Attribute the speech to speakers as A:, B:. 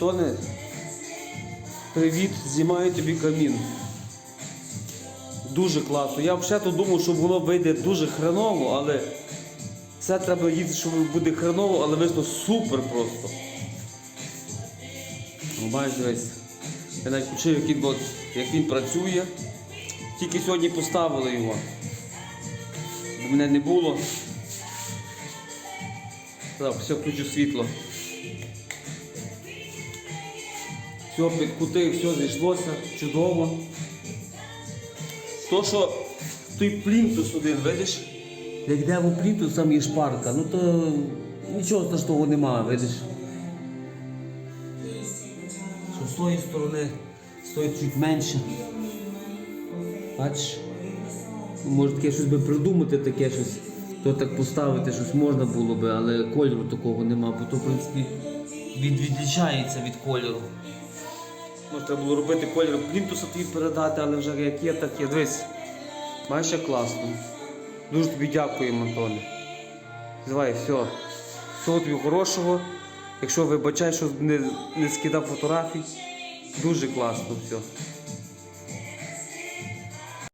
A: Антоне, привіт, знімаю тобі камін. Дуже класно. Я взагалі то думав, що воно вийде дуже хреново, але все треба їсти, що буде хреново, але вийшло супер просто. Ну, Бачиш, дивись. Я навіть як він, як він працює. Тільки сьогодні поставили його. Бо мене не було. Так, все, включу світло. Все підкутив, все зійшлося, чудово. То, що той плінтус один, видиш, як йде в плінтус, там є шпарка, ну то нічого страшного немає, видиш. Що з тої сторони стоїть чуть менше. Бачиш? Ну, Може таке щось би придумати, таке щось, то так поставити, щось можна було би, але кольору такого нема, бо то, в принципі, від, відлічається від кольору. Може, треба було робити колір плінтуса тобі передати, але вже як є, так є. Дивись. Як класно. Дуже тобі дякуємо, Антоне. Давай, все. Всього тобі хорошого. Якщо вибачай, що не, не скидав фотографій, дуже класно все.